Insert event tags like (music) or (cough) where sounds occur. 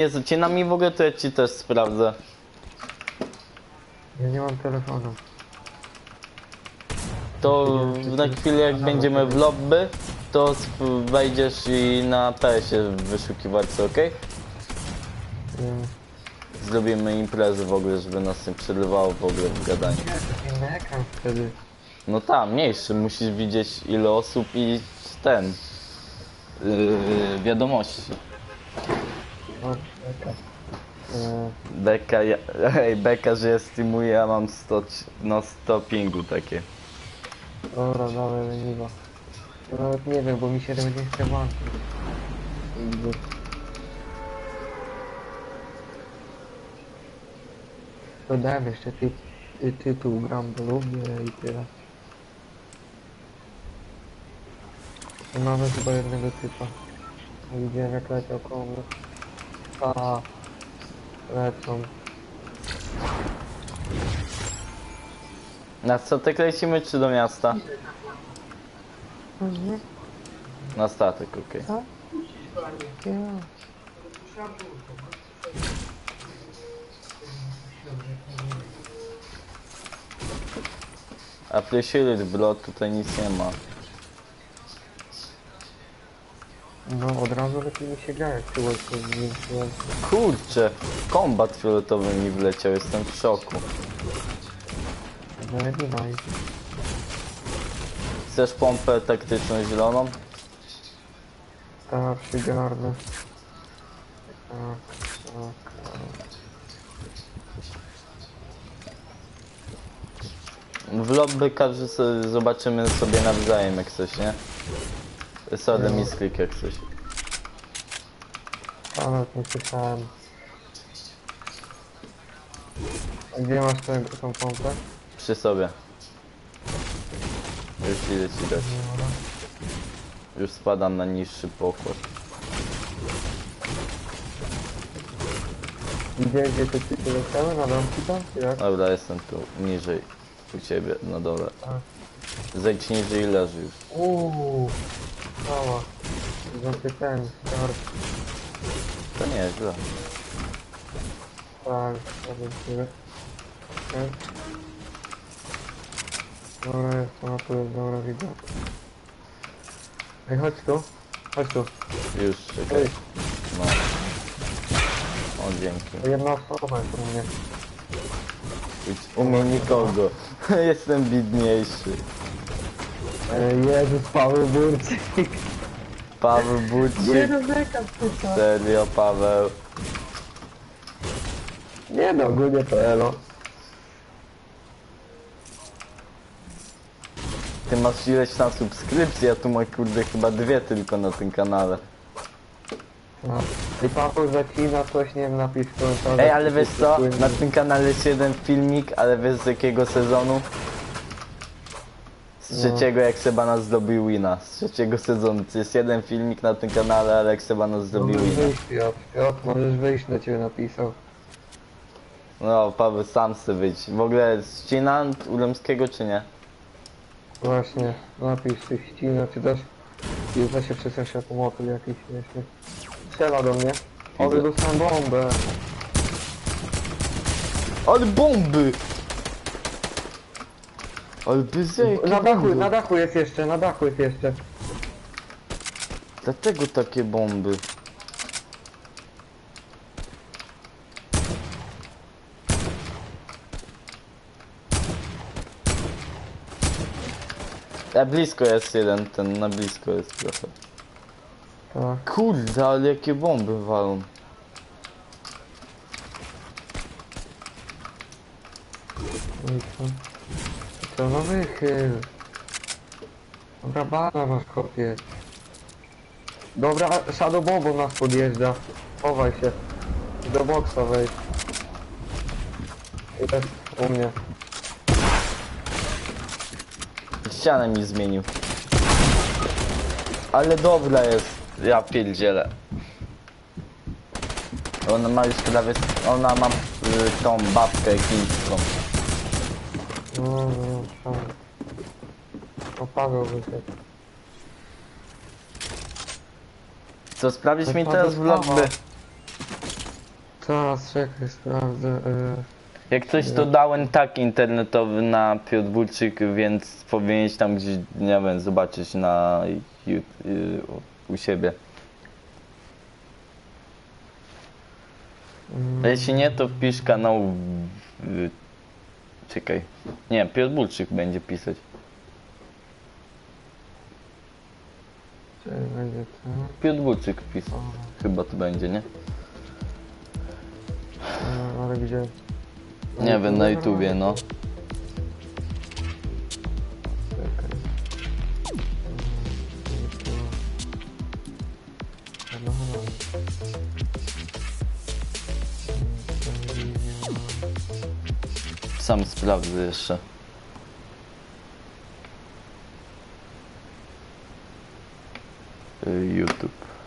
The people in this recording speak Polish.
nie zacina mi w ogóle, to ja ci też sprawdzę. Ja nie mam telefonu. To na chwilę jak będziemy w lobby, to sp- wejdziesz i na PS-ie wyszukiwarce, ok? Zrobimy imprezę w ogóle, żeby nas nie przerywało w ogóle w gadaniu. Inny ekran wtedy. No tam, mniejszy, musisz widzieć ile osób i ten... Yy, wiadomości. No, Beka, ja, (laughs) hej, Beka, że ja streamuję, ja mam 100, no 100 pingu takie. dobra, dawaj, leniwa. Ja nawet nie wiem, bo mi się nie chce włączyć. Dodałem jeszcze ty, ty, tytuł gram, bo lubię i tyle. Mamy chyba jednego typa. Widziałem jak leciał koło mnie. A, lecą. Na statek lecimy czy do miasta? Mhm. Na statek, okej. Ja. Appreciate bro, tutaj nic nie ma. No od razu lepiej mi się gra, jak łatwo zwiększyłem. Kurczę, kombat fioletowy mi wleciał, jestem w szoku. No nie ma. Chcesz pompę taktyczną zieloną? Tak, przygarnę. Tak, tak, tak. W lobby każdy sobie zobaczymy sobie nawzajem jak coś, nie? Sorry, misklik jak coś. A nawet nie słyszałem. A gdzie masz tę tą pompę? Przy sobie. Już idę ci dać. Już spadam na niższy pokład. Gdzie, gdzie te typy leciały? Na domki tam? czy Jak? Dobra, jestem tu, niżej. U ciebie, na dole. Tak. Zejdź niżej i leży już. Uuu, mała. Znaczy ten, start. To nie jest źle. Tak, tyle. Okej. Dobra, jest, ona tu jest, dobra, widzę. Ej, chodź tu. Chodź tu. Już, czekaj. Ej, No. O, dzięki. to jedna osoba jest u mnie. U mnie nikogo. (laughs) Jestem biedniejszy. Ej, Jezus, Paweł Burczyk. Paweł Nie. Serio, Paweł. Nie no, ogólnie to elo. Ty masz ileś tam subskrypcji, a tu mam kurde chyba dwie tylko na tym kanale. No. I Paweł zacina coś, nie wiem, napisz w komentarzu. Ej, ale czy wiesz się co? Na tym kanale jest jeden filmik, ale wiesz z jakiego sezonu? Z No. trzeciego jak Sebana zdobył wina. Z trzeciego sezonu. To jest jeden filmik na tym kanale, ale jak Sebana zdobył Możesz wina. wyjść, Piotr. Piotr, możesz wyjść, na ciebie napisał. No, Paweł sam chce być. W ogóle ścina Uremskiego czy nie? Właśnie, napisz ty ścina, czy też Jutro się przesłyszy jako motyl jakiś śmieszny. Strzela do mnie. O, Widzę. dostałem bombę. Ale bomby! Ale bez jakie Na dachu, bomby? na dachu jest jeszcze, na dachu jest jeszcze. Dlaczego takie bomby? A blisko jest jeden, ten na blisko jest trochę. Tak. Kurde, ale jakie bomby walą. No? Co, no wychyl. Dobra, bana masz kopie. Dobra, Shadow Bobo nas podjeżdża. Chowaj się. Do boksa wejdź. Też u mnie. Ścianę mi zmienił. Ale dobra jest. Ja pierdzielę. Ona ma już prawie... Ona ma y, tą babkę chińską. No, no, tam. O, Paweł wyszedł. Co, sprawić To mi teraz w lobby? Teraz czekaj, sprawdzę. y, Jak coś to dałem tak internetowy na Piotr Burczyk, więc powinieneś tam gdzieś, nie wiem, zobaczyć na Ju- y, u siebie. A jeśli nie, to wpisz kanał. w- Czekaj. Nie, Piotr Burczyk będzie pisać. Czy będzie to? Piotr Burczyk pisał. O, Chyba to będzie, nie? no, ale gdzie? Nie wiem, na YouTubie, no. Sam sprawdzę jeszcze. Y, YouTube.